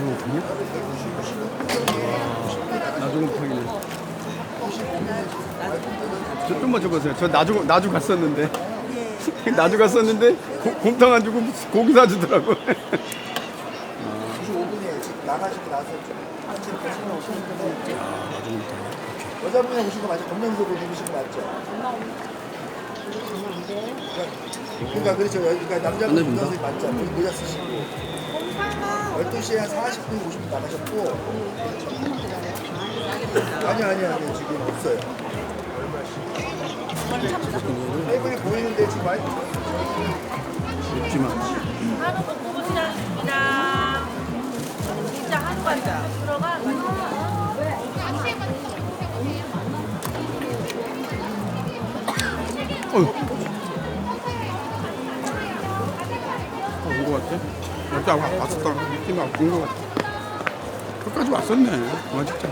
나중곰탕이야? 와, 나중곰탕이네. 저 좀만 줘보세요. 저 나주 나주 갔었는데 나주 갔었는데 고, 곰탕 안 주고 고기 사주더라고. 95분에 지금 나가시고 나서 한참 오시는 분들. 여자분이 오신 거 맞죠? 검정색으로 입으신 거 맞죠? 그러니까 그렇죠. 그러니까 남자분. 검정색 맞죠? 모자 쓰시고 12시에 한 40분 50분 나가셨고 아니 아니 아니 지금 없어요. 테이블이 보이는데 지금 많이 맵지만. 한우 볶음시장 진짜 한우 반자 들어가 어휴. 같아? 여기 왔- 왔었다. 느낌이 온것 같아. 끝까지 왔었네. 와, 진짜.